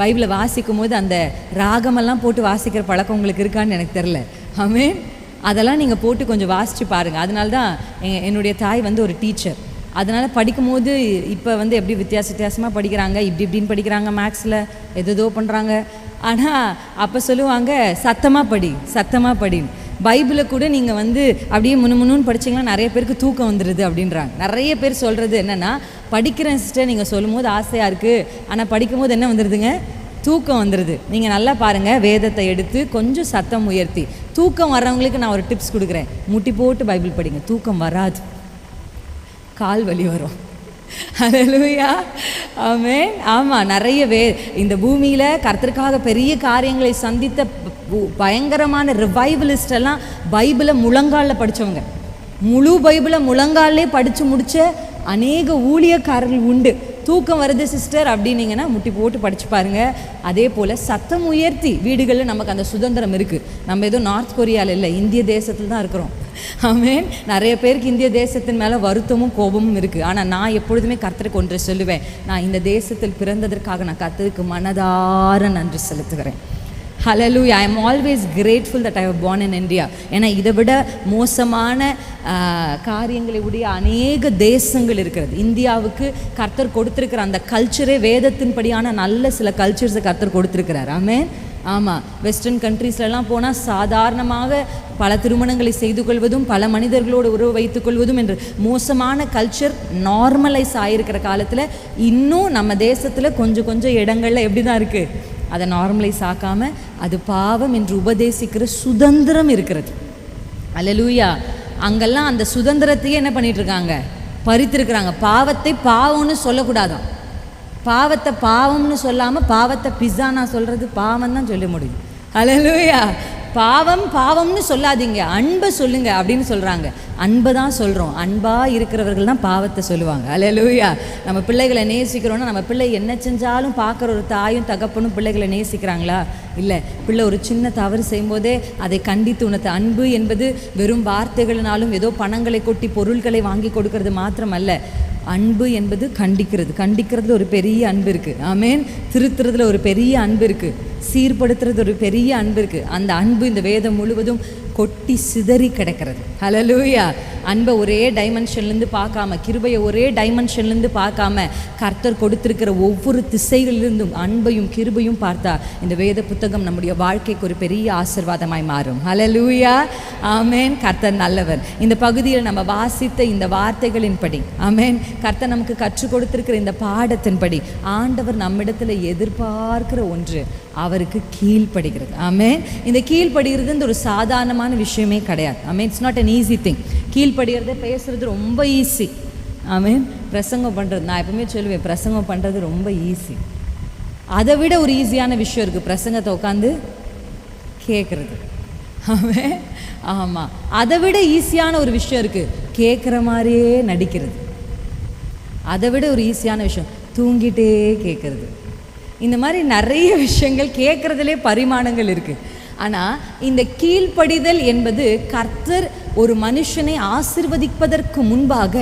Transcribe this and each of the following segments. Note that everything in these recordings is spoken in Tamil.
பைபிளை வாசிக்கும் போது அந்த ராகமெல்லாம் போட்டு வாசிக்கிற பழக்கம் உங்களுக்கு இருக்கான்னு எனக்கு தெரில ஆமே அதெல்லாம் நீங்கள் போட்டு கொஞ்சம் வாசித்து பாருங்கள் அதனால தான் என்னுடைய தாய் வந்து ஒரு டீச்சர் அதனால் படிக்கும்போது இப்போ வந்து எப்படி வித்தியாச வித்தியாசமாக படிக்கிறாங்க இப்படி இப்படின்னு படிக்கிறாங்க மேக்ஸில் எதோ பண்ணுறாங்க ஆனால் அப்போ சொல்லுவாங்க சத்தமாக படி சத்தமாக படின்னு. பைபிளை கூட நீங்கள் வந்து அப்படியே முன்னு முன்னுன்னு படிச்சீங்கன்னா நிறைய பேருக்கு தூக்கம் வந்துடுது அப்படின்றாங்க. நிறைய பேர் சொல்கிறது என்னென்னா படிக்கிறேன் சிஸ்டர் நீங்கள் சொல்லும் போது ஆசையாக இருக்குது ஆனால் படிக்கும்போது என்ன வந்துடுதுங்க தூக்கம் வந்துடுது நீங்கள் நல்லா பாருங்கள் வேதத்தை எடுத்து கொஞ்சம் சத்தம் உயர்த்தி. தூக்கம் வர்றவங்களுக்கு நான் ஒரு டிப்ஸ் கொடுக்குறேன். முட்டி போட்டு பைபிள் படிங்க. தூக்கம் வராது. கால் வலி வரும். ஹalleluya ஆமே ஆமாம் நிறைய வே இந்த பூமியில் கர்த்தருக்காக பெரிய காரியங்களை சந்தித்த பயங்கரமான ரிவைவலிஸ்ட் எல்லாம் பைபிளை முழங்காலில் படிச்சவங்க. முழு பைபிளை முழங்காலே படித்து முடித்த அநேக ஊழியக்காரர்கள் உண்டு. தூக்கம் வருது சிஸ்டர் அப்படின்னீங்கன்னா முட்டி போட்டு படிச்சு பாருங்க. அதே போல் சத்தம் உயர்த்தி வீடுகளில் நமக்கு அந்த சுதந்திரம் இருக்குது நம்ம எதுவும் நார்த் கொரியாவில் இல்லை இந்திய தேசத்தில் தான் இருக்கிறோம். ஆமென். நிறைய பேருக்கு இந்திய தேசத்தின் மேலே வருத்தமும் கோபமும் இருக்குது ஆனால் நான் எப்பொழுதுமே கர்த்தருக்கு ஒன்று சொல்லுவேன். நான் இந்த தேசத்தில் பிறந்ததற்காக நான் கர்த்தருக்கு மனதார நன்றி செலுத்துகிறேன். Hallelujah I am always grateful that I have born in India ஏன்னா இதை விட மோசமான காரியங்களை உடைய அநேக தேசங்கள் இருக்கிறது. இந்தியாவுக்கு கர்த்தர் கொடுத்துருக்கிற அந்த கல்ச்சரே வேதத்தின்படியான நல்ல சில கல்ச்சர்ஸை கர்த்தர் கொடுத்துருக்கிறார். ஆமே. ஆமாம் வெஸ்டர்ன் கண்ட்ரீஸ்லலாம் போனால் சாதாரணமாக பல திருமணங்களை செய்து கொள்வதும் பல மனிதர்களோடு உறவு வைத்துக் கொள்வதும் என்று மோசமான கல்ச்சர் நார்மலைஸ் ஆகிருக்கிற காலத்தில் இன்னும் நம்ம தேசத்தில் கொஞ்சம் கொஞ்சம் இடங்களில் எப்படி தான் இருக்குது அதை நார்மலைஸ் ஆக்காமல் அது பாவம் என்று உபதேசிக்கிற சுதந்திரம் இருக்கிறது. அலலூயா அங்கெல்லாம் அந்த சுதந்திரத்தையே என்ன பண்ணிகிட்ருக்காங்க பறித்திருக்கிறாங்க. பாவத்தை பாவம்னு சொல்லக்கூடாதாம் பாவத்தை பாவம்னு சொல்லாமல் பாவத்தை பிஸா நான் சொல்கிறது பாவம் தான் சொல்ல முடியும். அலலூயா பாவம் பாவம்னு சொல்லாதீங்க. அன்பை சொல்லுங்க அப்படின்னு சொல்றாங்க. அன்பை தான் சொல்றோம். அன்பா இருக்கிறவர்கள் தான் பாவத்தை சொல்லுவாங்க. அல்லேலூயா நம்ம பிள்ளைகளை நேசிக்கிறோம்னா நம்ம பிள்ளை என்ன செஞ்சாலும் பார்க்குற ஒரு தாயும் தகப்பனும் பிள்ளைகளை நேசிக்கிறாங்களா? இல்லை. பிள்ளை ஒரு சின்ன தவறு செய்யும்போதே அதை கண்டித்து உனது அன்பு என்பது வெறும் வார்த்தைகளினாலும் ஏதோ பணங்களை கொட்டி பொருட்களை வாங்கி கொடுக்கறது மாத்திரமல்ல. அன்பு என்பது கண்டிக்கிறது. கண்டிக்கிறதுல ஒரு பெரிய அன்பு இருக்குது ஆமேன். திருத்துறதுல ஒரு பெரிய அன்பு இருக்குது சீர்படுத்துறது ஒரு பெரிய அன்பு இருக்குது அந்த அன்பு இந்த வேதம் முழுவதும் கொட்டி சிதறி கிடக்கிறது. ஹலலூயா அன்பை ஒரே டைமென்ஷன்லேருந்து பார்க்காம கிருபையை ஒரே டைமென்ஷன்லேருந்து பார்க்காம கர்த்தர் கொடுத்துருக்கிற ஒவ்வொரு திசைகளிலிருந்தும் அன்பையும் கிருபையும் பார்த்தா இந்த வேத புத்தகம் நம்முடைய வாழ்க்கைக்கு ஒரு பெரிய ஆசீர்வாதமாய் மாறும். ஹலலூயா ஆமேன் கர்த்தர் நல்லவர். இந்த பகுதியில் நம்ம வாசித்த இந்த வார்த்தைகளின்படி ஆமேன் கர்த்தர் நமக்கு கற்றுக் கொடுத்திருக்கிற இந்த பாடத்தின்படி ஆண்டவர் நம்மிடத்தில் எதிர்பார்க்கிற ஒன்று அவருக்கு கீழ்ப்படுகிறது. ஆமேன் இந்த கீழ்ப்படுகிறது ஒரு சாதாரணமான விஷயமே கிடையாது. Amen it's not an easy thing கீழ் படிக்கிறது பேசுறது ரொம்ப ஈஸி ஆமீன் பிரசங்கம் பண்ணுறது நான் எப்பவுமே சொல்லுவேன் பிரசங்கம் பண்ணுறது ரொம்ப ஈஸி அதை விட ஒரு ஈஸியான விஷயம் இருக்குது பிரசங்கத்தை உட்காந்து கேட்குறது ஆமென் ஆமாம் அதை விட ஈஸியான ஒரு விஷயம் இருக்குது கேட்குற மாதிரியே நடிக்கிறது. அதை விட ஒரு ஈஸியான விஷயம் தூங்கிட்டே கேட்குறது இந்த மாதிரி நிறைய விஷயங்கள் கேட்குறதுலே பரிமாணங்கள் இருக்குது ஆனால் இந்த கீழ்ப்படிதல் என்பது கர்த்தர் ஒரு மனுஷனை ஆசிர்வதிப்பதற்கு முன்பாக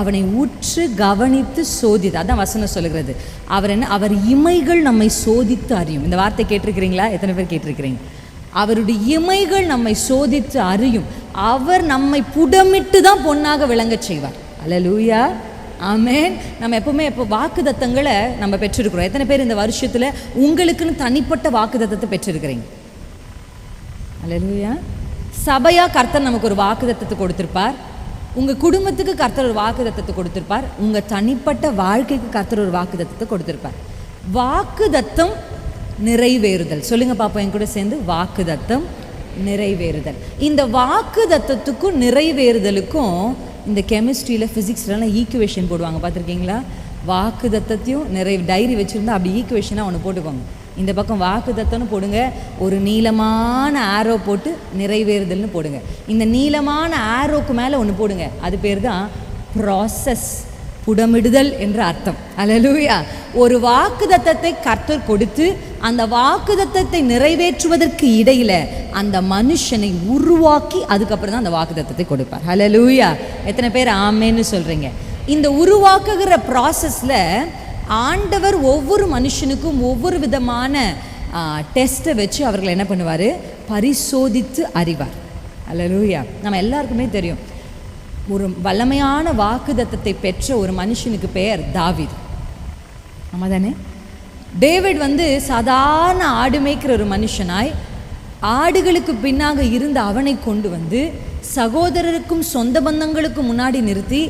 அவனை உற்று கவனித்து சோதித்து அதான் வசனம் சொல்லுகிறது. அவர் என்ன அவர் இமைகள் நம்மை சோதித்து அறியும். இந்த வார்த்தை கேட்டிருக்கிறீங்களா? எத்தனை பேர் கேட்டிருக்கிறீங்க? அவருடைய இமைகள் நம்மை சோதித்து அறியும். அவர் நம்மை புடமிட்டு தான் பொன்னாக விளங்கச் செய்வார். அல்லேலூயா ஆமேன் நம்ம எப்பவுமே இப்போ வாக்குதத்தங்களை நம்ம பெற்றிருக்கிறோம். எத்தனை பேர் இந்த வருஷத்தில் உங்களுக்குன்னு தனிப்பட்ட வாக்குதத்தத்தை பெற்றிருக்கிறீங்க? அல்லேலூயா சபையாக கர்த்தர் நமக்கு ஒரு வாக்குதத்தத்தை கொடுத்துருப்பார். உங்கள் குடும்பத்துக்கு கர்த்தர் ஒரு வாக்குதத்தத்தை கொடுத்துருப்பார். உங்கள் தனிப்பட்ட வாழ்க்கைக்கு கர்த்தர் ஒரு வாக்குதத்தத்தை கொடுத்துருப்பார். வாக்குதத்தம் நிறைவேறுதல். சொல்லுங்க பாப்போம் என் கூட சேர்ந்து வாக்குதத்தம் நிறைவேறுதல். இந்த வாக்குதத்தத்துக்கும் நிறைவேறுதலுக்கும் இந்த கெமிஸ்ட்ரியில் ஃபிசிக்ஸ்லலாம் ஈக்குவேஷன் போடுவாங்க. பார்த்துருக்கீங்களா? வாக்குதத்தையும் நிறைவு டைரி வச்சுருந்தா அப்படி ஈக்குவேஷனாக ஒன்று போட்டுக்கோங்க. இந்த பக்கம் வாக்குதத்தம்னு போடுங்க. ஒரு நீளமான ஆரோ போட்டு நிறைவேறுதல்னு போடுங்க. இந்த நீளமான ஆரோக்கு மேலே ஒன்று போடுங்க. அது பேர் தான் ப்ராசஸ் புடமிடுதல் என்ற அர்த்தம். அலலூயா ஒரு வாக்குதத்தத்தை கர்த்தர் கொடுத்து அந்த வாக்குதத்தத்தை நிறைவேற்றுவதற்கு இடையில அந்த மனுஷனை உருவாக்கி அதுக்கப்புறம் தான் அந்த வாக்குதத்தத்தை கொடுப்பார். ஹலலூயா எத்தனை பேர் ஆமேன்னு சொல்றீங்க. இந்த உருவாக்குகிற ப்ராசஸ்ல ஆண்டவர் ஒவ்வொரு மனுஷனுக்கும் ஒவ்வொரு விதமான டெஸ்ட்டை வச்சு அவர்களை என்ன பண்ணுவார்? பரிசோதித்து அறிவார். அல்லேலூயா நம்ம எல்லாருக்குமே தெரியும். ஒரு வல்லமையான வாக்குதத்தத்தை பெற்ற ஒரு மனுஷனுக்கு பெயர் தாவீது. ஆமாம் தானே டேவிட் வந்து சாதாரண ஆடு மேய்க்கிற ஒரு மனுஷனாய் ஆடுகளுக்கு பின்னாக இருந்த அவனை கொண்டு வந்து சகோதரருக்கும் சொந்த பந்தங்களுக்கும் முன்னாடி நிறுத்தி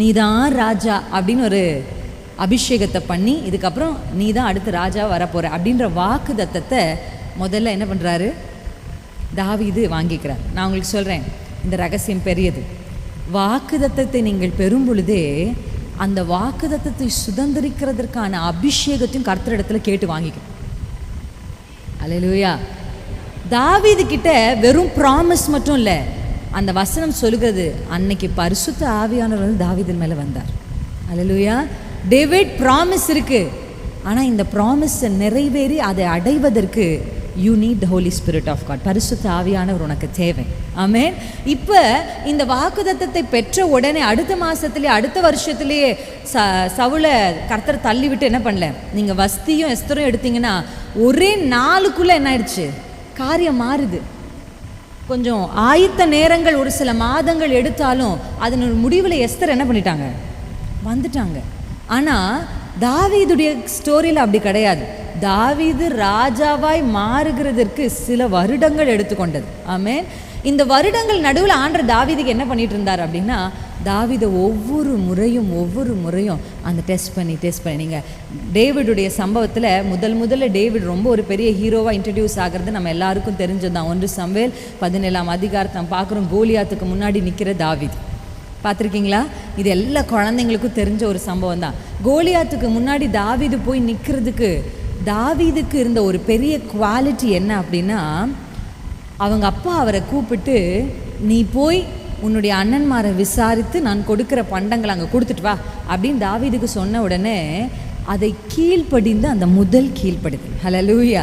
நீதான் ராஜா அப்படின்னு ஒரு அபிஷேகத்தை பண்ணி இதுக்கப்புறம் நீ தான் அடுத்து ராஜா வரப்போகிற அப்படின்ற வாக்கு தத்தத்தை முதல்ல என்ன பண்ணுறாரு தாவிது வாங்கிக்கிறார். நான் உங்களுக்கு சொல்கிறேன் இந்த ரகசியம் பெரியது. வாக்குதத்தத்தை நீங்கள் பெறும் பொழுதே அந்த வாக்குதத்தத்தை சுதந்திரிக்கிறதற்கான அபிஷேகத்தையும் கர்த்தரிடத்துல கேட்டு வாங்கிக்கணும். அலையிலூயா தாவீது கிட்ட வெறும் ப்ராமிஸ் மட்டும் இல்லை அந்த வசனம் சொல்லுகிறது அன்னைக்கு பரிசுத்த ஆவியானவர் வந்து தாவிதன் மேலே வந்தார். அல்லேலூயா. டேவிட் ப்ராமிஸ் இருக்கு. ஆனால் இந்த ப்ராமிஸை நிறைவேறி அதை அடைவதற்கு you need the holy spirit of God பரிசுத்த ஆவியானவர் உனக்கு தேவை. ஆமே இப்போ இந்த வாக்குதத்தத்தை பெற்ற உடனே அடுத்த மாதத்துலேயே அடுத்த வருஷத்துலேயே ச சவுளை கர்த்தர் தள்ளிவிட்டு என்ன பண்ணல? நீங்கள் வஸ்தியும் எஸ்தரும் எடுத்தீங்கன்னா ஒரே நாளுக்குள்ளே என்ன ஆயிடுச்சு? காரியம் மாறுது. கொஞ்சம் ஆயத்த நேரங்கள் ஒரு சில மாதங்கள் எடுத்தாலும் அதன் ஒரு முடிவில் எஸ்தர் என்ன பண்ணிட்டாங்க? வந்துட்டாங்க. ஆனால் தாவீதுடைய ஸ்டோரியில் அப்படி கிடையாது. தாவீது ராஜாவாய் மாறுகிறதற்கு சில வருடங்கள் எடுத்துக்கொண்டது. ஆமே இந்த வருடங்கள் நடுவில் ஆண்டர் தாவீதுக்கு என்ன பண்ணிட்டு இருந்தார் அப்படின்னா தாவீதை ஒவ்வொரு முறையும் ஒவ்வொரு முறையும் அந்த டெஸ்ட் பண்ணி டெஸ்ட் பண்ணி நீங்கள் டேவிடுடைய சம்பவத்தில் முதல் முதல்ல டேவிட் ரொம்ப ஒரு பெரிய ஹீரோவாக இன்ட்ரடியூஸ் ஆகிறது நம்ம எல்லாருக்கும் தெரிஞ்சதுதான். ஒன்று சம்வேல் பதினேழாம் அதிகாரத்தை நம்ம பார்க்குறோம். கோலியாத்துக்கு முன்னாடி நிற்கிற தாவீது. பார்த்துருக்கீங்களா? இது எல்லா குழந்தைங்களுக்கும் தெரிஞ்ச ஒரு சம்பவம் தான். கோலியாத்துக்கு முன்னாடி தாவீது போய் நிற்கிறதுக்கு தாவீதுக்கு இருந்த ஒரு பெரிய குவாலிட்டி என்ன அப்படின்னா அவங்க அப்பா அவரை கூப்பிட்டு நீ போய் உன்னுடைய அண்ணன்மாரை விசாரித்து நான் கொடுக்குற பண்டங்களை அங்கே கொடுத்துட்டு வா அப்படின்னு தாவீதுக்கு சொன்ன உடனே அதை கீழ்ப்படிந்து அந்த முதல் கீழ்ப்படுது. ஹலோ லூயா